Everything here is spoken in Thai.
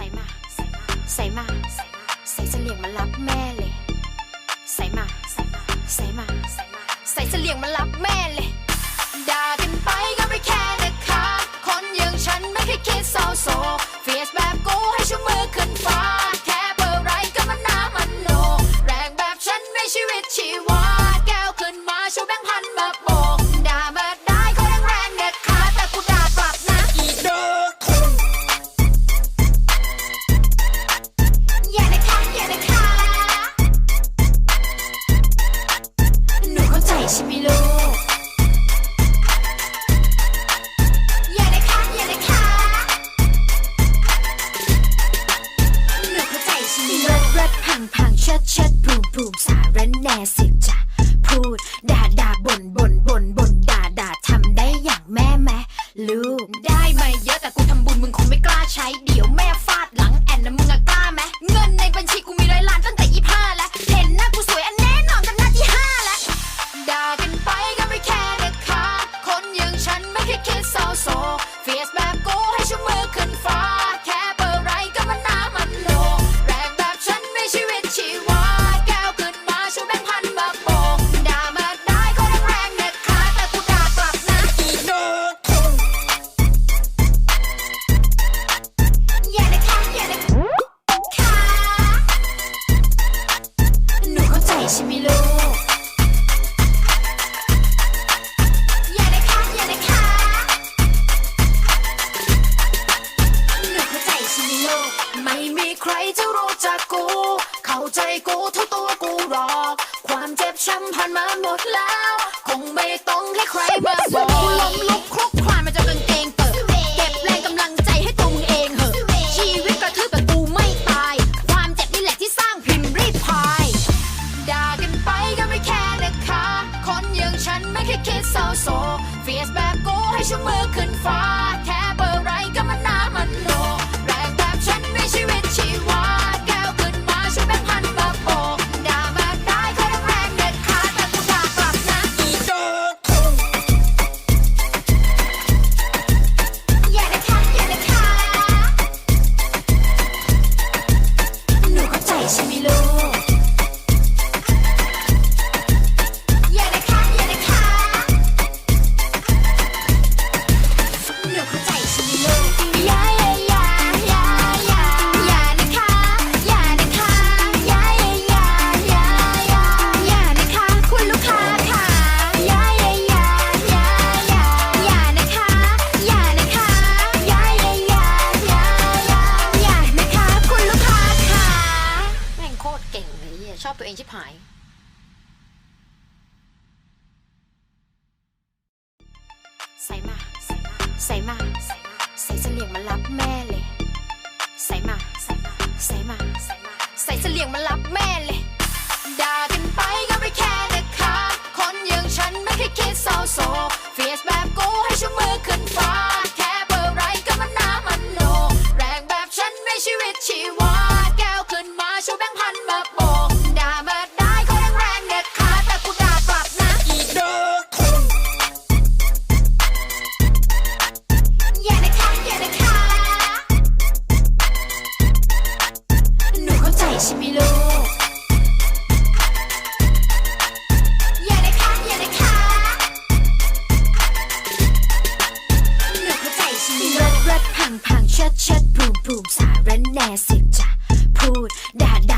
ใส่มา ใส่มา ใส่เสลียงมารับแม่เลย ใส่มา ใส่มา ใส่เสลียงมารับแม่เลย ด่ากันไปก็ไม่แค่นะคะ คนอย่างฉันไม่เคยคิดเศร้าโศกเฟียสแบบกูให้ชูมือขึ้นฟ้า แค่เบอร์ไรก็มันน้ำมันโน แรงแบบฉันไม่ชีวิตชีวา แก้วขึ้นมาชูแบงค์พันมาโบ ดพังพังเชิดเชิดบูมบูมสารแน่สิจะพูด ด่าด่าบ่นบ่นบ่นบ่นด่าด่าทำได้อย่างแม่แม่ลูก ได้มาเยอะแต่กูทำบุญมึงคงไม่กล้าใช้ เดี๋ยวแม่ฟาดหลังแอนนะมึงอะกล้าไหมเงินในบัญชีกูมีร้อยล้านตั้งแต่ยี่ห้าแล้ว เห็นหน้ากูสวยอันแน่นอนกันหน้าที่ห้าแล้วด่ากันไปก็ไม่แค่นะคะคนอย่างฉันไม่เคยคิดเศร้าโศก ใจใช่ไหมลูก อย่านะคะอย่านะคะหนูเข้าใจใช่ไหมลูก ไม่มีใครจะรู้จักกู เข้าใจกูเท่าตัวกูหรอก ความเจ็บช้ำผ่านมาหมดแล้ว คงไม่ต้องให้ใครมาบอกกูล้ม คิดเศร้าโศกเฟียสแบบกูให้ชูมือขึ้นฟ้าแค่ ชอบตัวเองชิบหายใส่มาใส่มา ใส่มา ใส่เสลียงมารับแม่เลย ใส่มา ใส่มา ใส่มาใส่มาใส่เสลียงมารับแม่เลย ลูก อย่านะคะอย่านะคะหนูเข้าใจใช่ไหมลูกรัดพังพังเชิดเชิดบูมบูมสารแหน่สิจะพูดด่า